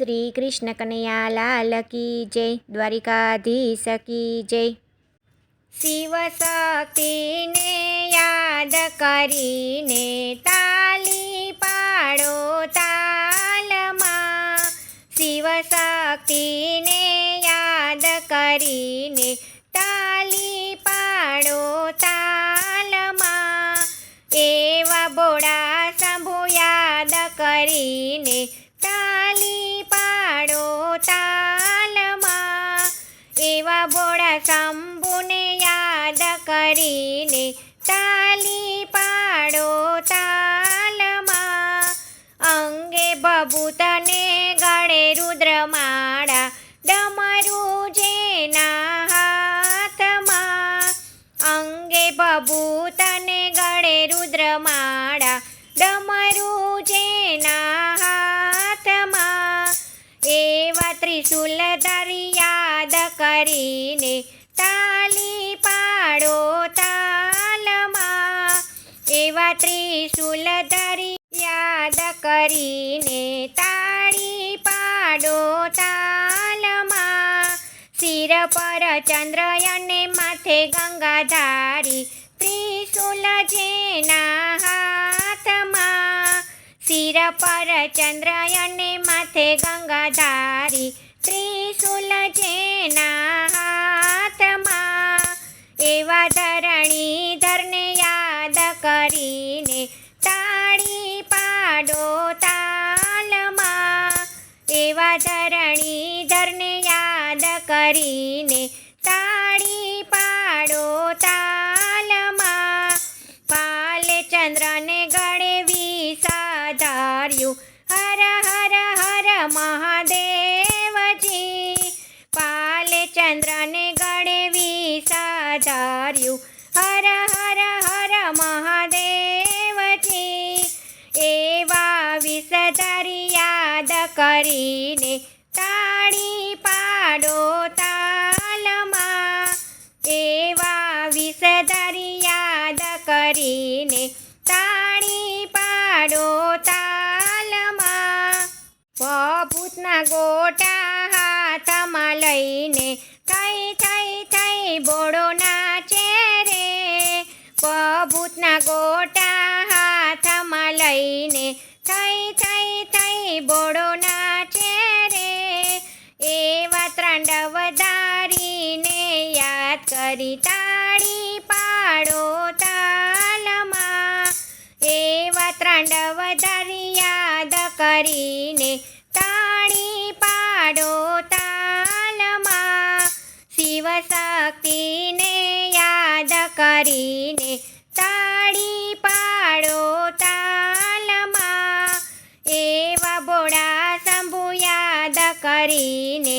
શ્રી કૃષ્ણ કનૈયા લાલ કી જય, દ્વારિકાધીશ કી જય. શિવ શક્તિને યાદ કરીને તાલી પાડો તાલમાં. શિવ શક્તિને યાદ કરીને તાલી પાડો તાલમાં. એવા બોડા શંભુ યાદ કરીને એવા શંભુને યાદ કરીને તાલી પાડો તાલમાં. અંગે બબૂતને ગળે રુદ્રમાળા ડમરું જેના હાથમાં. અંગે બબૂતને ગળે રુદ્રમાળા ડમરું જેના હાથમાં. એવા ત્રિશુલ યાદ કરીને તાલી પાડો તાલમાં. એવા ત્રિશુલ ધરી યાદ કરીને તાળી પાડો તાલમાં. શિર પર ચંદ્રયને માથે ગંગાધારી ત્રિશુલ જેના હાથમાં. શિર પર ચંદ્રયને માથે ગંગાધારી ત્રિશુલ જેના હાથમાં એવા ધરણીધરને યાદ કરીને તાળી પાડો તાલમાં એવા ધરણીધરને યાદ કરીને હર હર હર મહાદેવજી એવા વિષધારી યાદ કરીને તાળી પાડો તાલમાં એવા વિષધારી યાદ કરીને તાળી પાડો તાલમાં ભૂતના ગોટા હાથમાં લઈને થઈ થઈ થઈ બોડો એવા દારીને યાદ કરી તાળી પાડો તાલમાં. એવા ત્રંડવધારી યાદ કરીને તાળી પાડો તાલમાં. શિવ શક્તિને યાદ કરીને તાળી પાડો તાલમાં. એવા બોડા શંભુ યાદ કરીને